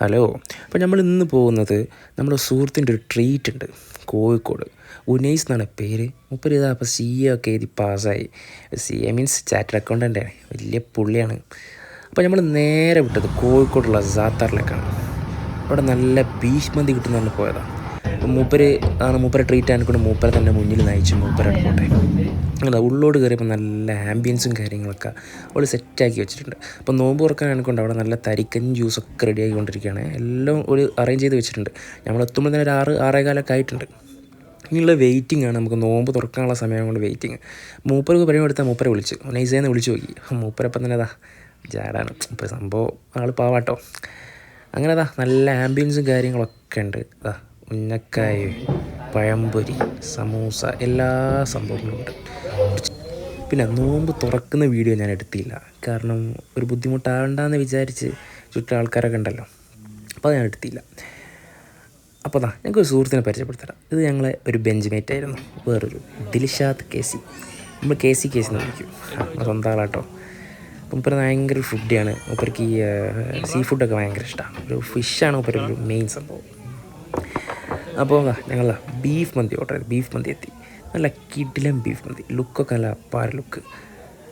Hello അപ്പോൾ നമ്മൾ ഇന്ന് പോകുന്നത് നമ്മുടെ സുഹൃത്തിന്റെ ഒരു ട്രീറ്റ് ഉണ്ട് കോഴിക്കോട്. ഉനൈസ് എന്നാണ് പേര്. മുപ്പര് ഇതാ അപ്പോൾ സി എ ഒക്കെ എഴുതി പാസ്സായി സി എ മീൻസ് ചാറ്റഡ് ആണ്. വലിയ പുള്ളിയാണ്. അപ്പോൾ നമ്മൾ നേരെ വിട്ടത് കോഴിക്കോടുള്ള സാത്താറിലേക്കാണ് അവിടെ നല്ല ഭീഷ്മന്തി മന്തി കിട്ടുന്നതാണ് പോയതാണ് മൂപ്പര് ആണ് മൂപ്പരെ ട്രീറ്റ് ആനിക്കൊണ്ട് മൂപ്പരെ തന്നെ മുന്നിൽ നയിച്ചു മൂപ്പരെ പോട്ടെ അങ്ങനെ ഉള്ളോട് കയറിയപ്പോൾ നല്ല ആംബിയൻസും കാര്യങ്ങളൊക്കെ അവൾ സെറ്റാക്കി വെച്ചിട്ടുണ്ട്. അപ്പോൾ നോമ്പ് തുറക്കാനാണിക്കൊണ്ട് അവിടെ നല്ല തരിക്കൻ ജ്യൂസൊക്കെ റെഡി ആക്കിക്കൊണ്ടിരിക്കുകയാണ് എല്ലാം ഒരു അറേഞ്ച് ചെയ്ത് വെച്ചിട്ടുണ്ട്. നമ്മൾ എത്തുമ്പോൾ തന്നെ ഒരു ആറ് ആറേകാലൊക്കെ ആയിട്ടുണ്ട്. ഇനിയുള്ള വെയിറ്റിംഗ് ആണ് നമുക്ക് നോമ്പ് തുറക്കാനുള്ള സമയം കൊണ്ട് വെയിറ്റിംഗ് മൂപ്പർക്ക് പരിപാടി എടുത്താൽ മൂപ്പരെ വിളിച്ച്. നൈസേന്ന് വിളിച്ച് നോക്കി. മൂപ്പരപ്പം തന്നെ അതാ ജാടാണ്. ഇപ്പോൾ സംഭവം ആൾ പാവാട്ടോ. അങ്ങനെ അതാ നല്ല ആംബിയൻസും കാര്യങ്ങളൊക്കെ ഉണ്ട്. അതാ ഉന്നക്കായ പഴംപൊരി സമൂസ എല്ലാ സംഭവങ്ങളും ഉണ്ട്. പിന്നെ നോമ്പ് തുറക്കുന്ന വീഡിയോ ഞാൻ എടുത്തില്ല. കാരണം ഒരു ബുദ്ധിമുട്ടാവണ്ടെന്ന് വിചാരിച്ച് ചുറ്റും ആൾക്കാരൊക്കെ ഉണ്ടല്ലോ. അപ്പോൾ ഞാൻ എടുത്തില്ല. അപ്പോൾ അതാ ഞങ്ങൾക്ക് ഒരു സുഹൃത്തിനെ പരിചയപ്പെടുത്തരാം. ഇത് ഞങ്ങളെ ഒരു ബെഞ്ച്മേറ്റ് ആയിരുന്നു. വേറൊരു ദിൽഷാദ് കെ സി. നമ്മൾ കെ സി കെ സി എന്ന് വിളിക്കും. നമ്മുടെ സ്വന്തം ആളാട്ടോ. മൂപ്പര് ഭയങ്കര ഫുഡിയാണ് മൂപ്പർക്ക് ഈ സീ ഫുഡൊക്കെ ഭയങ്കര ഇഷ്ടമാണ് ഒരു ഫിഷാണ് മുപ്പര ഒരു മെയിൻ സംഭവം. അപ്പോൾ ഞങ്ങൾ ബീഫ് മന്തി ഓർഡർ ചെയ്തു. ബീഫ് മന്തി എത്തി. നല്ല കിഡിലം ബീഫ് മന്തി. ലുക്കൊക്കെ നല്ല അപ്പാര ലുക്ക്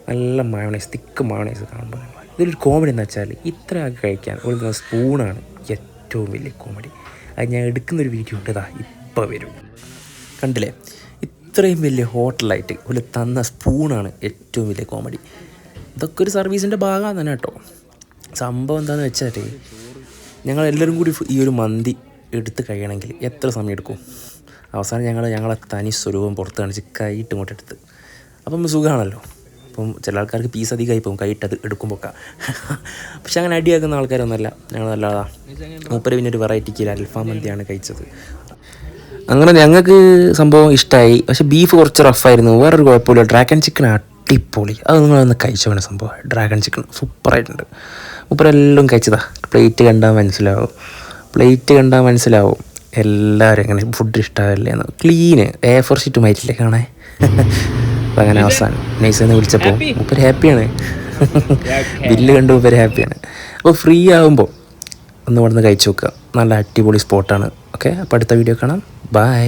നല്ല മയോണൈസ് തിക്ക് മയോണൈസ് കാണുമ്പോൾ ഇതൊരു കോമഡി എന്ന് വെച്ചാൽ ഇത്ര കഴിക്കാൻ ഒരു സ്പൂണാണ് ഏറ്റവും വലിയ കോമഡി അത് ഞാൻ എടുക്കുന്നൊരു വീഡിയോ ഉണ്ട് ഇതാ ഇപ്പോൾ വരും. കണ്ടില്ലേ? ഇത്രയും വലിയ ഹോട്ടലായിട്ട് ഒരു തന്ന സ്പൂണാണ് ഏറ്റവും വലിയ കോമഡി ഇതൊക്കെ ഒരു സർവീസിന്റെ ഭാഗമാണ് തന്നെ കേട്ടോ. സംഭവം എന്താണെന്ന് വെച്ചാൽ ഞങ്ങൾ എല്ലാവരും കൂടി ഈ ഒരു മന്തി എടുത്ത് കഴിയണമെങ്കിൽ എത്ര സമയം എടുക്കും? അവസാനം ഞങ്ങൾ ഞങ്ങളെ തനി സ്വരൂപം പുറത്ത് കാണിച്ച് കൈയിട്ട് ഇങ്ങോട്ട് എടുത്ത്. അപ്പം സുഖമാണല്ലോ അപ്പം ചില ആൾക്കാർക്ക് പീസ് അധികമായി പോകും. കൈയിട്ട് അത് എടുക്കുമ്പോൾ പക്ഷെ അങ്ങനെ അടിയാക്കുന്ന ആൾക്കാരൊന്നുമല്ല. ഞങ്ങൾ നല്ലതാ. മൂപ്പര് പിന്നെ ഒരു വെറൈറ്റിക്ക് അൽഫാം മന്തിയാണ് കഴിച്ചത്. അങ്ങനെ ഞങ്ങൾക്ക് സംഭവം ഇഷ്ടമായി പക്ഷെ ബീഫ് കുറച്ച് റഫായിരുന്നു വേറൊരു കുഴപ്പമില്ല. ഡ്രാഗൺ ചിക്കൻ അടിപൊളി. അത് നിങ്ങളൊന്ന് കഴിച്ചു വേണം സംഭവം ഡ്രാഗൺ ചിക്കൻ സൂപ്പറായിട്ടുണ്ട് മൂപ്പരെല്ലാം കഴിച്ചതാ. പ്ലേറ്റ് കണ്ടാൽ മനസ്സിലാവും. പ്ലേറ്റ് കണ്ടാൽ മനസ്സിലാവും. എല്ലാവരും എങ്ങനെ ഫുഡ് ഇഷ്ടമാവില്ലേ എന്ന്. ക്ലീന് എ ഫോർ ഷീറ്റ് മാറ്റില്ലേ കാണേ അങ്ങനെ അവസാനം. നൈസെന്ന് വിളിച്ചപ്പോൾ മുപ്പര് ഹാപ്പിയാണ് ബില്ല് കണ്ട് മുപ്പര് ഹാപ്പിയാണ് അപ്പോൾ ഫ്രീ ആകുമ്പോൾ ഒന്ന് ഇവിടെ നിന്ന് കഴിച്ചു നോക്കുക. നല്ല അടിപൊളി സ്പോട്ടാണ് ഓക്കെ അപ്പോൾ അടുത്ത വീഡിയോ കാണാം. ബൈ